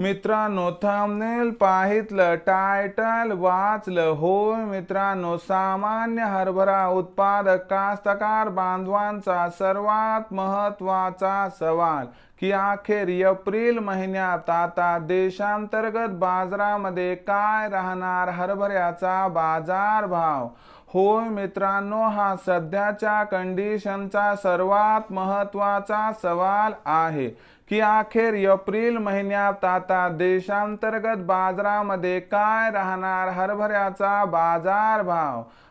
मित्रांनो thumbnail पाहितलं title वाचलं. होय मित्रांनो सामान्य हरभरा उत्पादक कास्तकार बांधवांचा सर्वात महत्त्वाचा सवाल. की अखेर एप्रिल महिन्यात आता देशांतर्गत बाजारामध्ये काय राहणार हरभऱ्याचा बाजार भाव? होय मित्रांनो हा सध्याच्या कंडिशनचा सर्वात महत्त्वाचा सवाल आहे की अखेर एप्रिल महिन्यात आता देशांतर्गत बाजारामध्ये काय राहणार हरभऱ्याचा बाजार भाव?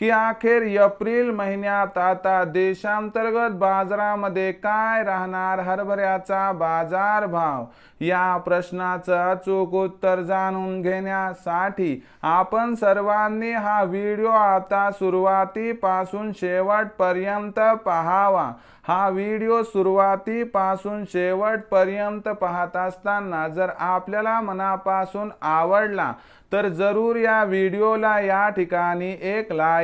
की अखेर एप्रिल महिन्यात आता देशांतर्गत बाजारामध्ये काय राहणार हरभऱ्याचा बाजार भाव या प्रश्नाचं अचूक उत्तर जाणून घेण्यासाठी आपण सर्वांनी हा व्हिडिओ आता सुरुवातीपासून शेवटपर्यंत पाहावा. हा व्हिडिओ सुरुवातीपासून शेवटपर्यंत पाहत असताना जर आपल्याला मनापासून आवडला तर जरूर या व्हिडिओला या ठिकाणी एक लाईक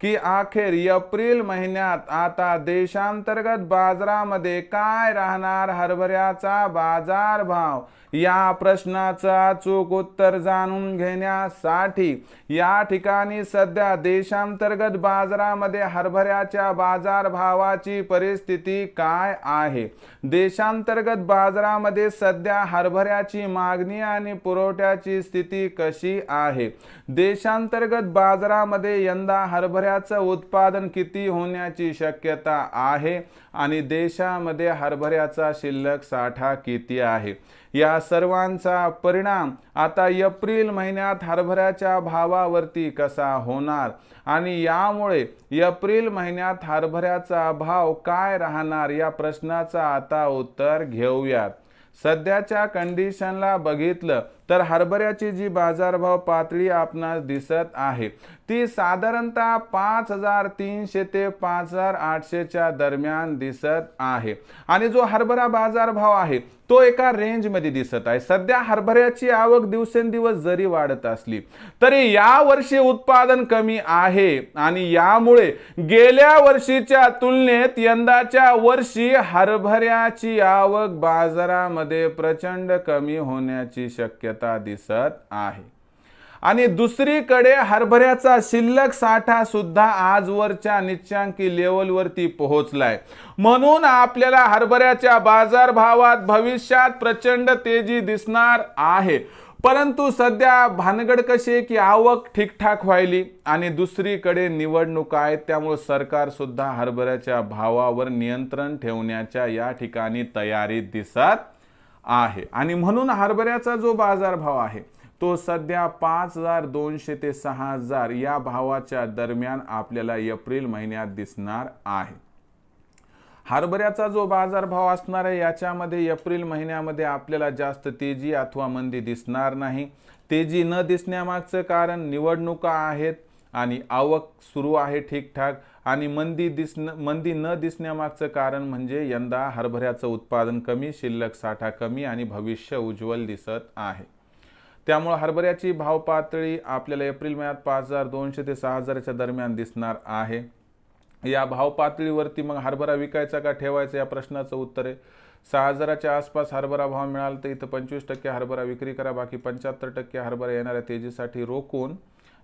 की अखेर एप्रिल महिन्यात आता देशांतर्गत बाजारामध्ये काय राहणार हरभऱ्याचा बाजार भाव या प्रश्नाचं अचूक उत्तर जाणून घेण्यासाठी या ठिकाणी सध्या देशांतर्गत बाजारामध्ये हरभऱ्याच्या बाजारभावाची परिस्थिती काय आहे? देशांतर्गत बाजारामध्ये सध्या हरभऱ्याची मागणी आणि पुरवठ्याची स्थिती कशी आहे? देशांतर्गत बाजारामध्ये यंदा हरभऱ्या हरभऱ्याचं उत्पादन किती होण्याची शक्यता आहे? आणि देशामध्ये हरभऱ्याचा शिल्लक साठा किती आहे? या सर्वांचा परिणाम आता एप्रिल महिन्यात हरभऱ्याच्या भावावरती कसा होणार? आणि यामुळे एप्रिल महिन्यात हरभऱ्याचा भाव काय राहणार? या प्रश्नाचं आता उत्तर घेऊयात. सध्याच्या कंडिशनला बघितलं तर हरभऱ्याची जी बाजारभाव पातळी आपणास दिसत आहे ती साधारणतः पाच हजार तीनशे ते पाच हजार आठशेच्या दरम्यान दिसत आहे. आणि जो हरभरा बाजारभाव आहे तो एका रेंजमध्ये दिसत आहे. सध्या हरभऱ्याची आवक दिवसेंदिवस जरी वाढत असली तरी या वर्षी उत्पादन कमी आहे आणि यामुळे गेल्या वर्षीच्या तुलनेत यंदाच्या वर्षी हरभऱ्याची आवक बाजारामध्ये प्रचंड कमी होण्याची शक्यता दिसत आहे. आणि दुसरीकडे हरभऱ्याचा शिल्लक साठा सुद्धा आजवरच्या निच्चांकी लेवलवरती पोहोचलाय. म्हणून आपल्याला हरभऱ्याच्या बाजारभावात भविष्यात प्रचंड तेजी दिसणार आहे. परंतु सध्या भानगड कशी की आवक ठीकठाक व्हायली आणि दुसरीकडे निवडणुका आहेत त्यामुळे सरकार सुद्धा हरभऱ्याच्या भावावर नियंत्रण ठेवण्याच्या या ठिकाणी तयारीत दिसत आहे. आणि म्हणून हरभऱ्याचा जो बाजारभाव आहे तो सध्या पाच हजार दोनशे ते सहा हजार या भावाच्या दरम्यान आपल्याला एप्रिल महिन्यात दिसणार आहे. हरभऱ्याचा जो बाजारभाव असणार आहे याच्यामध्ये एप्रिल महिन्यामध्ये आपल्याला जास्त तेजी अथवा मंदी दिसणार नाही. तेजी न दिसण्यामागचं कारण निवडणुका आहेत. आणि आवक सुरू आहे ठीकठाक आणि मंदी दिसन मंदी न दिसण्यामागचं कारण म्हणजे यंदा हरभऱ्याचं उत्पादन कमी शिल्लक साठा कमी आणि भविष्य उज्ज्वल दिसत आहे. त्यामुळे हरभऱ्याची भाव पातळी आपल्याला एप्रिल महिन्यात पाच हजार दोनशे ते सहा हजाराच्या दरम्यान दिसणार आहे. या भाव पातळीवरती मग हरभरा विकायचा का ठेवायचा या प्रश्नाचं उत्तर आहे. सहा हजाराच्या आसपास हरभरा भाव मिळाला तर इथं पंचवीस टक्के हरभरा विक्री करा बाकी पंच्याहत्तर टक्के हरभरा येणाऱ्या तेजीसाठी रोखून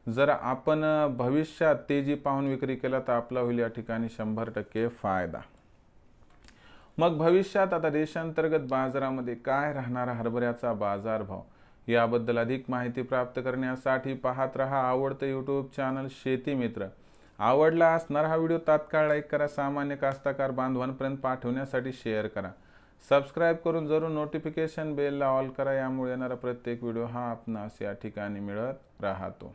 जर आपण भविष्यात तेजी पाहून विक्री केला तर आपला होईल या ठिकाणी शंभर टक्के फायदा. मग भविष्यात आता देशांतर्गत बाजारामध्ये काय राहणारा हरभऱ्याचा बाजारभाव? याबद्दल अधिक माहिती प्राप्त करण्यासाठी पाहत रहा आवडतं यूट्यूब चॅनल शेती मित्र. आवडला असणार हा व्हिडिओ तात्काळ लाईक करा सामान्य कास्तकार बांधवांपर्यंत पाठवण्यासाठी शेअर करा. सबस्क्राईब करून जरूर नोटिफिकेशन बेलला ऑल करा यामुळे येणारा प्रत्येक व्हिडिओ हा आपणास या ठिकाणी मिळत राहतो.